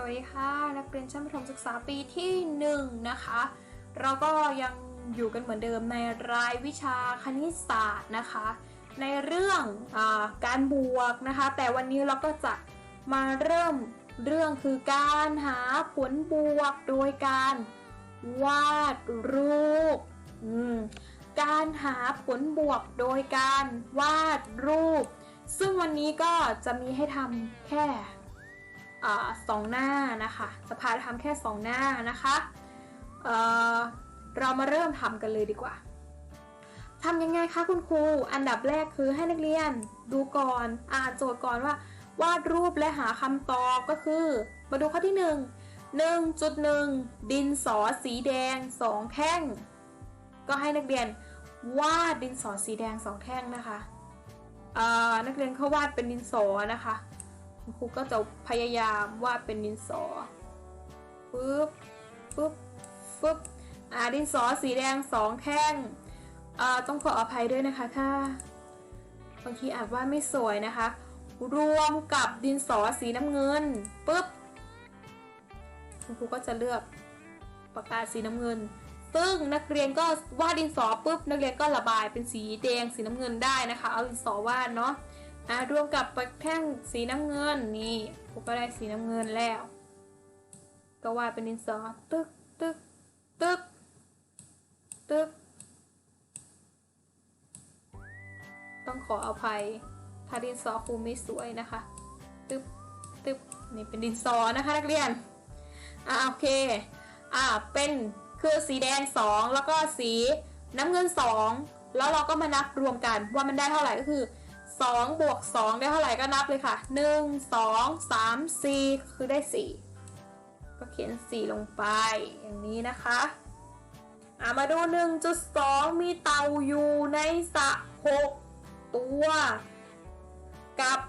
สวัสดีค่ะ นักเรียนชั้นประถมศึกษาปีที่หนึ่งนะคะ เราก็ยังอยู่กันเหมือนเดิมในรายวิชาคณิตศาสตร์นะคะ ในเรื่องอการบวกนะคะ แต่วันนี้เราก็จะมาเริ่มเรื่องคือการหาผลบวกโดยการวาดรูป การหาผลบวกโดยการวาดรูป ซึ่งวันนี้ก็จะมีให้ทำแค่ สองหน้านะคะจะพาทำแค่สองหน้านะคะเเรามาเริ่มทำกันเลยดีกว่าทำยังไงคะคุณครู อันดับแรกคือให้นักเรียนดูก่อนอ่านโจทย์ก่อนว่า วาดรูปและหาคำตอบก็คือ มาดูข้อที่ 1 1.1 ดินสอสีแดง 2 แท่ง ก็ให้นักเรียนวาดดินสอสีแดง 2 แท่งนะคะนักเรียนเขาวาดเป็นดินสอนะคะ คุณครูก็จะพยายามวาดเป็นดินสอปึ๊บปึ๊บปึ๊บอ่าดินสอสีแดง2แท่งอ่อต้องขออภัยด้วยนะคะถ้าบางทีอาจวาดไม่สวยนะคะ รวมกับดินสอสีน้ำเงินปุ๊บคุณครูก็จะเลือกปากกาสีน้ำเงิน ซึ่งนักเรียนก็วาดดินสอปุ๊บนักเรียนก็ระบายเป็นสีแดงสีน้ำเงินได้นะคะ เอาดินสอวาดเนาะ อ่ารวมกับปากแท่งสีน้ำเงินนี่ครูก็ได้สีน้ำเงินแล้ว ก็วาดเป็นดินสอตึกตึกตึกตึกต้องขออภัยถ้าดินสอครูไม่สวยนะคะตึ๊บตึ๊บนี่เป็นดินสอนะคะนักเรียนอ่าโอเคอ่าเป็นคือสีแดง 2 แล้วก็สีน้ำเงิน 2 แล้วเราก็มานับรวมกันว่ามันได้เท่าไหร่ก็คือ 2 บวก 2 ได้เท่าไหร่ก็นับเลยค่ะ 1 2 3 4 คือได้ 4 ก็เขียน 4 ลงไปอย่างนี้นะคะอ่ามาดู 1.2 มีเต่าอยู่ในสระ6ตัว กับ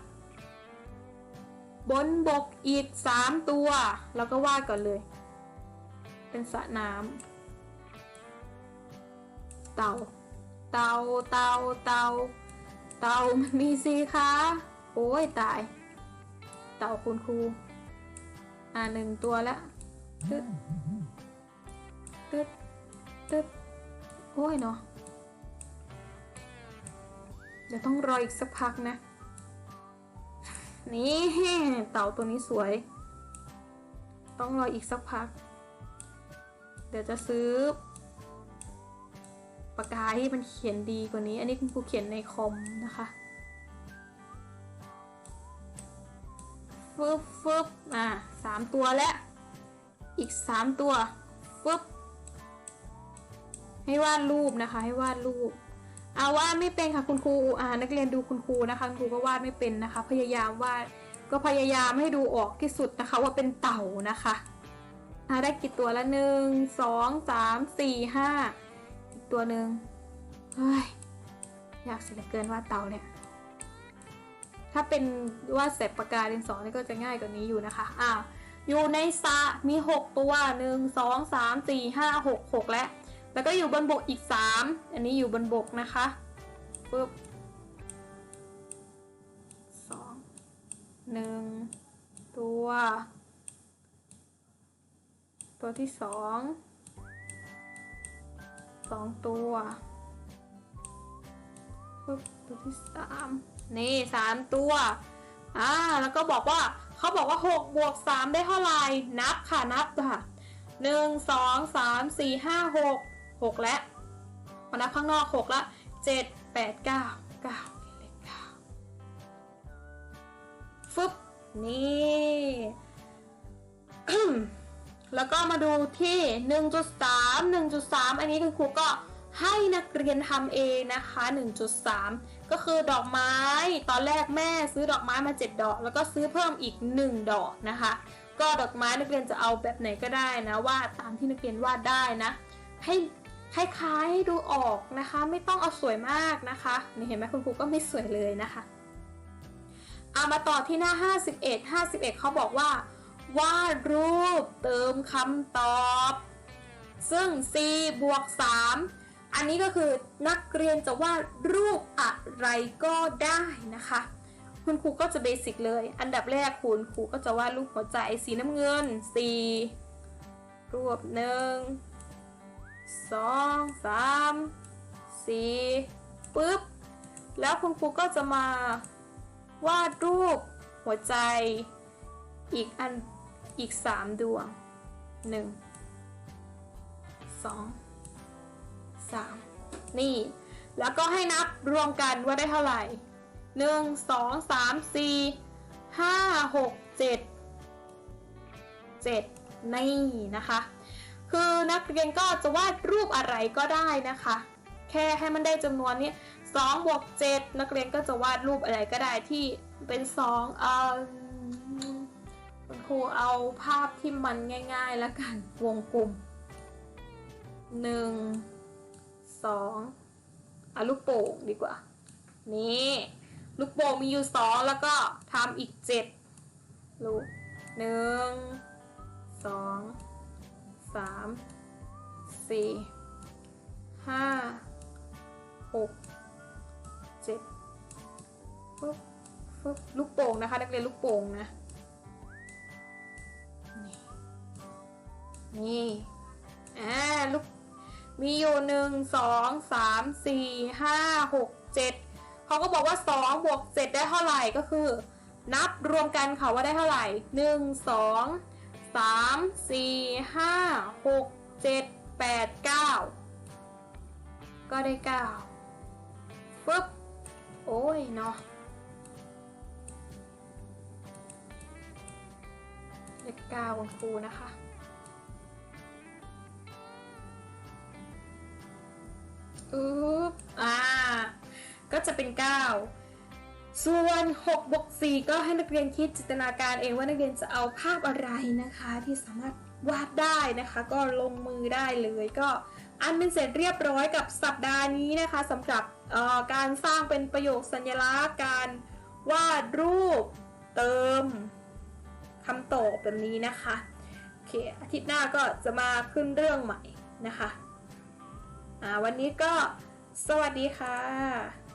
บนบกอีก 3 ตัว แล้วก็วาดก่อนเลย เป็นสระน้ำเต่า เต่าเต่าเต่า เต่ามันมีสีขาโอ้ยตาย เต่าคุณครู อ่าหนึ่งตัวละตึ๊ดตึ๊ดตึ๊ดโอ้ยเนาะเดี๋ยวต้องรออีกสักพักนะ นี่เต่าตัวนี้สวย ต้องรออีกสักพัก เดี๋ยวจะซื้อ ปากกาที่มันเขียนดีกว่านี้ อันนี้คุณครูเขียนในคอมนะคะฟึบฟึบอะสามตัวและอีกสามตัวฟึบให้วาดรูปนะคะ ให้วาดรูปเอาวาดไม่เป็นค่ะคุณครูอ่านักเรียนดูคุณครูนะคะคุณครูก็วาดไม่เป็นนะคะ พยายามวาดก็พยายามให้ดูออกที่สุดนะคะ ว่าเป็นเต่านะคะอ่าได้กี่ตัวละหนึ่งสองสามสี่ห้า ตัวหนึ่งเฮ้ยอยากเสียเหลือเกินว่าเต่าเนี่ย ถ้าเป็นว่าดเสร็จปากกาดินสอนี่ก็จะง่ายกว่านี้อยู่นะคะ อ่า อยู่ในสระมี 6 ตัว 1 2 3 4 5 6 6 และ แล้วก็อยู่บนบกอีก 3 อันนี้อยู่บนบกนะคะปึ๊บสองหนึ่งตัว ตัวที่สอง สองตัวปึ๊บตัวที่สามนี่สามตัวอ่าแล้วก็บอกว่าเขาบอกว่า6บวก3ได้เท่าไหร่นับค่ะนับค่ะหนึ่งสองสามสี่ห้าหกหกและมานับข้างนอกหกละเจ็ดแปดเก้าเก้าเลขเก้าฟึบนี่ แล้วก็มาดูที่ 1.3 1.3 อันนี้คุณครูก็ให้นักเรียนทำเองนะคะ 1.3 ก็คือดอกไม้ ตอนแรกแม่ซื้อดอกไม้มา 7 ดอก แล้วก็ซื้อเพิ่มอีก 1 ดอกนะคะ ก็ดอกไม้นักเรียนจะเอาแบบไหนก็ได้นะวาดตามที่นักเรียนวาดได้นะ ให้คล้ายๆให้ดูออกนะคะ ไม่ต้องเอาสวยมากนะคะนี่เห็นไหมคุณครูก็ไม่สวยเลยนะคะเอามาต่อที่หน้า 51 51 เขาบอกว่า วาดรูปเติมคำตอบ ซึ่ง c บวก 3 อันนี้ก็คือนักเรียนจะวาดรูปอะไรก็ได้นะคะ คุณครูก็จะเบสิกเลย อันดับแรกคุณครูก็จะวาดรูปหัวใจสีน้ำเงินสี่รูปหนึ่งสองสามสี่ปึ๊บ แล้วคุณครูก็จะมาวาดรูปหัวใจอีกอัน อีกสามดวงหนึ่งสองสามนี่ แล้วก็ให้นับรวมกันว่าได้เท่าไหร่หนึ่งสองสามสี่ห้าหกเจ็ดเจ็ดนี่นะคะ คือนักเรียนก็จะวาดรูปอะไรก็ได้นะคะ แค่ให้มันได้จำนวนนี้สองบวกเจ็ดนักเรียนก็จะวาดรูปอะไรก็ได้ที่เป็นสองเอ่อ รูเอาภาพที่มันง่ายๆแล้วกันวงกลมหนึ่งสองเอาลูกโป่งดีกว่า นี่ ลูกโป่งมีอยู่สองแล้วก็ทำอีกเจ็ดลูกหนึ่งสองสามสี่ห้าหกเจ็ดฟึบฟึบลูกโป่งนะคะ นักเรียนลูกโป่งนะ นี่อ่าลูกมีอยู่หนึ่งสองสามสี่ห้าหกเจ็ดเขาก็บอกว่าสองบวกเจ็ดได้เท่าไหร่ก็คือ นับรวมกันค่ะว่าได้เท่าไหร่หนึ่งสองสามสี่ห้าหกเจ็ดแปดเก้าก็ได้เก้าฟึบโอ้ยเนาะเลขเก้าคุณครูนะคะ จะเป็น 9 ส่วน6บวก4ก็ให้นักเรียนคิดจินตนาการเองว่านักเรียนจะเอาภาพอะไรนะคะ ที่สามารถวาดได้นะคะ ก็ลงมือได้เลยก็อันเป็นเสร็จเรียบร้อยกับสัปดาห์นี้นะคะสำหรับการสร้างเป็นประโยคสัญลักษณ์การวาดรูปเติมคำตอบแบบนี้นะคะโอเคอาทิตย์หน้าก็จะมาขึ้นเรื่องใหม่นะคะวันนี้ก็สวัสดีค่ะ